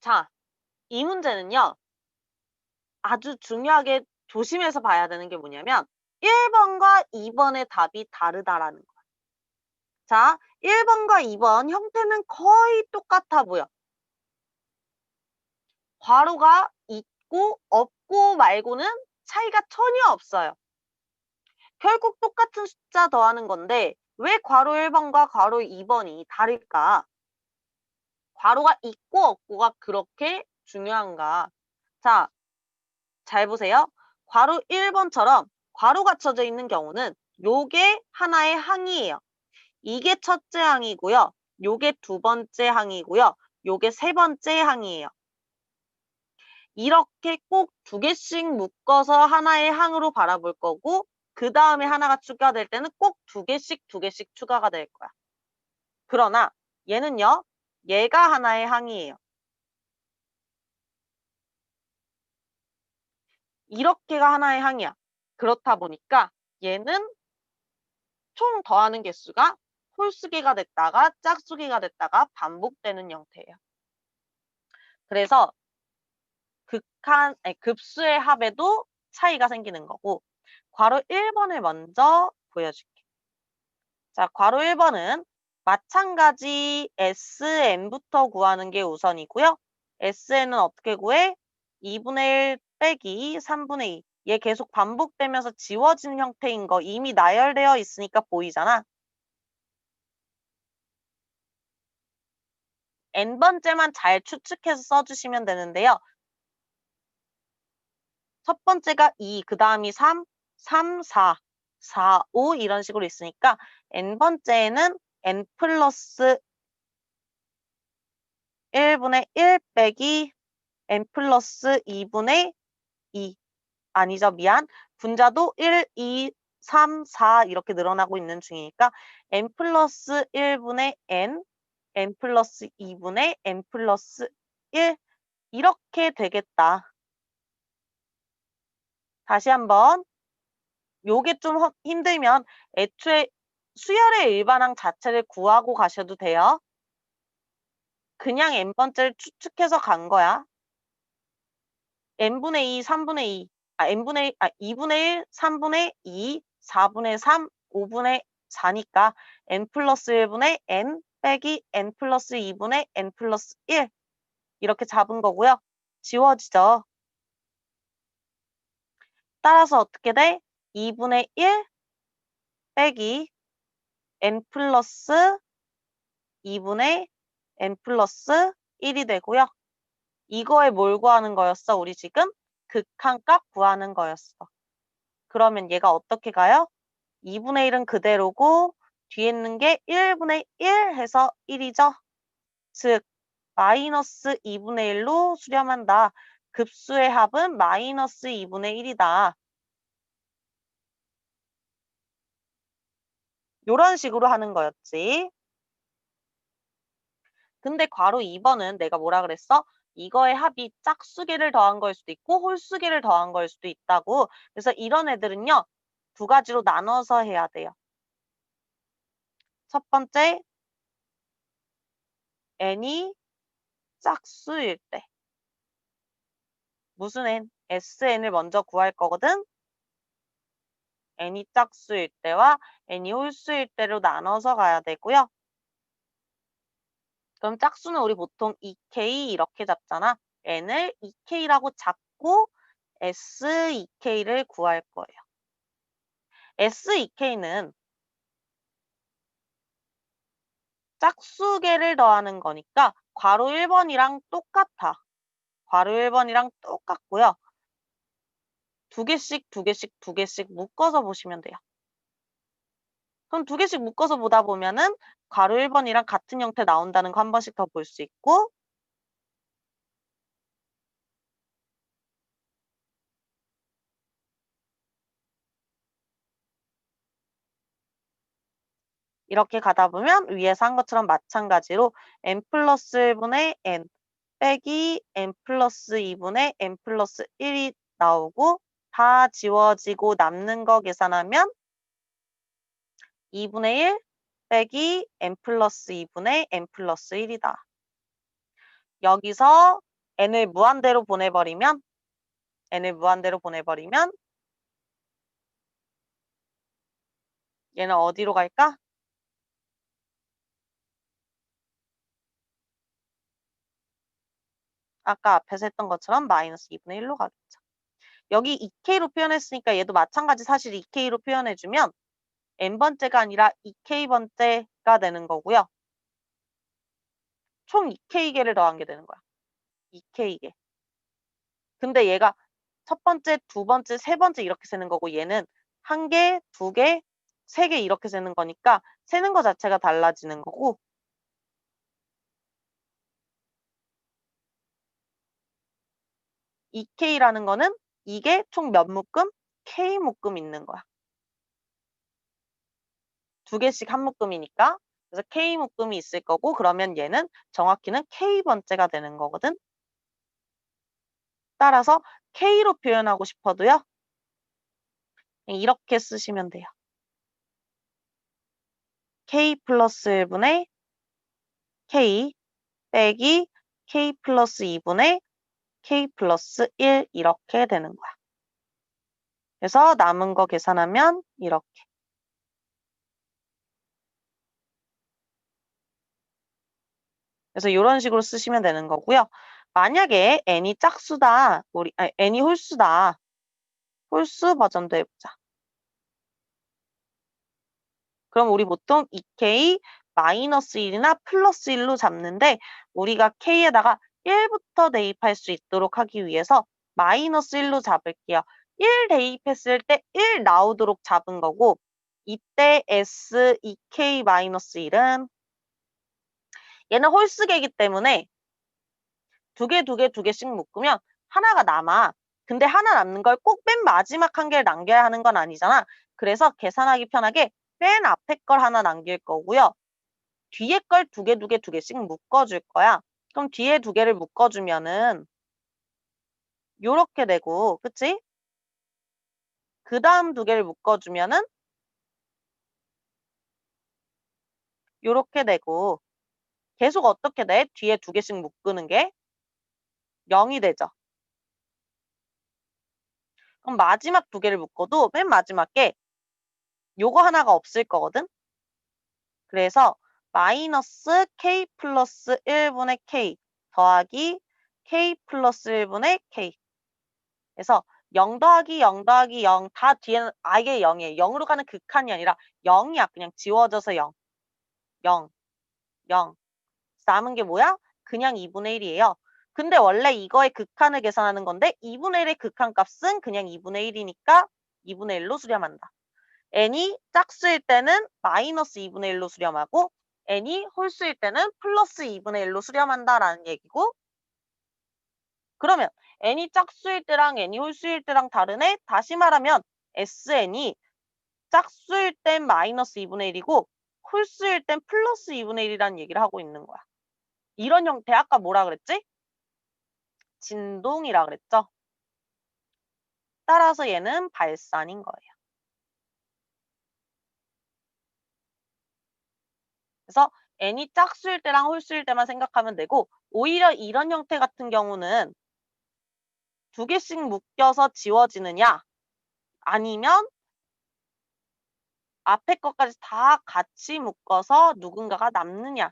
자, 이 문제는요. 아주 중요하게 조심해서 봐야 되는 게 뭐냐면 1번과 2번의 답이 다르다라는 거야. 자, 1번과 2번 형태는 거의 똑같아 보여. 괄호가 있고 없고 말고는 차이가 전혀 없어요. 결국 똑같은 숫자 더하는 건데 왜 괄호 1번과 괄호 2번이 다를까? 괄호가 있고 없고가 그렇게 중요한가? 자, 잘 보세요. 괄호 1번처럼 괄호가 쳐져 있는 경우는 요게 하나의 항이에요. 이게 첫째 항이고요. 요게 두 번째 항이고요. 요게 세 번째 항이에요. 이렇게 꼭 두 개씩 묶어서 하나의 항으로 바라볼 거고 그 다음에 하나가 추가될 때는 꼭 두 개씩 두 개씩 추가가 될 거야. 그러나 얘는요. 얘가 하나의 항이에요. 이렇게가 하나의 항이야. 그렇다 보니까 얘는 총 더하는 개수가 홀수기가 됐다가 짝수기가 됐다가 반복되는 형태예요. 그래서 극한, 아니, 급수의 합에도 차이가 생기는 거고 괄호 1번을 먼저 보여줄게. 자, 괄호 1번은 마찬가지 SN부터 구하는 게 우선이고요. SN은 어떻게 구해? 2분의 1 빼기 3분의 2. 얘 계속 반복되면서 지워지는 형태인 거 이미 나열되어 있으니까 보이잖아. n번째만 잘 추측해서 써주시면 되는데요. 첫 번째가 2, 그 다음이 3, 3, 4, 4, 5 이런 식으로 있으니까 n번째에는 n 플러스 1분의 1 빼기 n 플러스 2분의 2 아니죠? 미안. 분자도 1, 2, 3, 4 이렇게 늘어나고 있는 중이니까 n 플러스 1분의 n n 플러스 2분의 n 플러스 1 이렇게 되겠다. 다시 한번. 요게 좀 힘들면 애초에 수열의 일반항 자체를 구하고 가셔도 돼요. 그냥 n번째를 추측해서 간 거야. n분의 2, 3분의 2, 아, n분의, 아, 2분의 1, 3분의 2, 4분의 3, 5분의 4니까 n 플러스 1분의 n 빼기 n 플러스 2분의 n 플러스 1 이렇게 잡은 거고요. 지워지죠. 따라서 어떻게 돼? 2분의 1 빼기 n 플러스 2분의 n 플러스 1이 되고요. 이거에 뭘 구하는 거였어? 우리 지금 극한값 구하는 거였어. 그러면 얘가 어떻게 가요? 2분의 1은 그대로고 뒤에 있는 게 1분의 1 해서 1이죠. 즉 마이너스 2분의 1로 수렴한다. 급수의 합은 마이너스 2분의 1이다. 이런 식으로 하는 거였지. 근데 괄호 2번은 내가 뭐라 그랬어? 이거의 합이 짝수개를 더한 거일 수도 있고 홀수개를 더한 거일 수도 있다고. 그래서 이런 애들은요. 두 가지로 나눠서 해야 돼요. 첫 번째, n이 짝수일 때. 무슨 n? sn을 먼저 구할 거거든. N이 짝수일 때와 n이 홀수일 때로 나눠서 가야 되고요. 그럼 짝수는 우리 보통 2k 이렇게 잡잖아. n을 2k라고 잡고 s2k를 구할 거예요. s2k는 짝수개를 더하는 거니까 괄호 1번이랑 똑같아. 괄호 1번이랑 똑같고요. 두 개씩, 두 개씩, 두 개씩 묶어서 보시면 돼요. 그럼 두 개씩 묶어서 보다 보면은 괄호 1번이랑 같은 형태 나온다는 거 한 번씩 더 볼 수 있고 이렇게 가다 보면 위에서 한 것처럼 마찬가지로 n 플러스 1분의 n 빼기 n 플러스 2분의 n 플러스 1이 나오고 다 지워지고 남는 거 계산하면 2분의 1 빼기 n 플러스 2분의 n 플러스 1이다. 여기서 n을 무한대로 보내버리면 n을 무한대로 보내버리면 얘는 어디로 갈까? 아까 앞에서 했던 것처럼 마이너스 2분의 1로 가겠죠. 여기 2k로 표현했으니까 얘도 마찬가지 사실 2k로 표현해주면 n번째가 아니라 2k번째가 되는 거고요. 총 2k개를 더한 게 되는 거야. 2k개. 근데 얘가 첫 번째, 두 번째, 세 번째 이렇게 세는 거고 얘는 한 개, 두 개, 세 개 이렇게 세는 거니까 세는 거 자체가 달라지는 거고 2K라는 거는 이게 총 몇 묶음? K 묶음 있는 거야. 두 개씩 한 묶음이니까 그래서 K 묶음이 있을 거고 그러면 얘는 정확히는 K번째가 되는 거거든. 따라서 K로 표현하고 싶어도요. 이렇게 쓰시면 돼요. K 플러스 1분의 K 빼기 K 플러스 2분의 K 플러스 1 이렇게 되는 거야. 그래서 남은 거 계산하면 이렇게. 그래서 이런 식으로 쓰시면 되는 거고요. 만약에 n이 짝수다, 우리 아니, n이 홀수다. 홀수 버전도 해보자. 그럼 우리 보통 2k 마이너스 1이나 플러스 1로 잡는데 우리가 k에다가 1부터 대입할 수 있도록 하기 위해서 마이너스 1로 잡을게요. 1 대입했을 때 1 나오도록 잡은 거고 이때 s 2k 마이너스 1은 얘는 홀수계이기 때문에 두 개, 두 개, 두 개씩 묶으면 하나가 남아. 근데 하나 남는 걸 꼭 맨 마지막 한 개를 남겨야 하는 건 아니잖아. 그래서 계산하기 편하게 맨 앞에 걸 하나 남길 거고요. 뒤에 걸 두 개, 두 개, 두 개씩 묶어줄 거야. 그럼 뒤에 두 개를 묶어주면은 요렇게 되고, 그치? 그 다음 두 개를 묶어주면은 요렇게 되고, 계속 어떻게 돼? 뒤에 두 개씩 묶는 게 0이 되죠. 그럼 마지막 두 개를 묶어도 맨 마지막에 요거 하나가 없을 거거든? 그래서 마이너스 k 플러스 1분의 k 더하기 k 플러스 1분의 k 그래서 0 더하기 0 더하기 0 다 뒤에는 아예 0이에요. 0으로 가는 극한이 아니라 0이야. 그냥 지워져서 0. 0. 0. 남은 게 뭐야? 그냥 2분의 1이에요. 근데 원래 이거의 극한을 계산하는 건데 2분의 1의 극한 값은 그냥 2분의 1이니까 2분의 1로 수렴한다. n이 짝수일 때는 마이너스 2분의 1로 수렴하고 n이 홀수일 때는 플러스 2분의 1로 수렴한다라는 얘기고 그러면 n이 짝수일 때랑 n이 홀수일 때랑 다르네? 다시 말하면 sn이 짝수일 땐 마이너스 2분의 1이고 홀수일 땐 플러스 2분의 1이라는 얘기를 하고 있는 거야. 이런 형태 아까 뭐라 그랬지? 진동이라 그랬죠? 따라서 얘는 발산인 거예요. 그래서 n이 짝수일 때랑 홀수일 때만 생각하면 되고 오히려 이런 형태 같은 경우는 두 개씩 묶여서 지워지느냐? 아니면 앞에 것까지 다 같이 묶어서 누군가가 남느냐?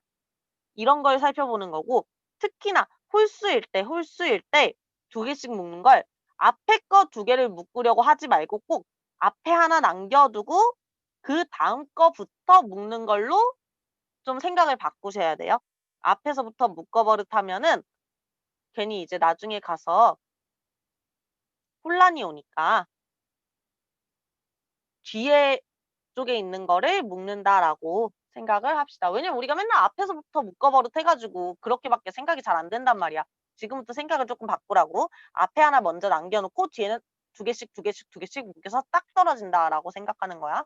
이런 걸 살펴보는 거고 특히나 홀수일 때 홀수일 때 두 개씩 묶는 걸 앞에 거 두 개를 묶으려고 하지 말고 꼭 앞에 하나 남겨두고 그 다음 거부터 묶는 걸로 좀 생각을 바꾸셔야 돼요. 앞에서부터 묶어버릇하면은 괜히 이제 나중에 가서 혼란이 오니까 뒤에 쪽에 있는 거를 묶는다라고 생각을 합시다. 왜냐면 우리가 맨날 앞에서부터 묶어버릇 해가지고 그렇게밖에 생각이 잘 안 된단 말이야. 지금부터 생각을 조금 바꾸라고 앞에 하나 먼저 남겨놓고 뒤에는 두 개씩 두 개씩 두 개씩 묶여서 딱 떨어진다라고 생각하는 거야.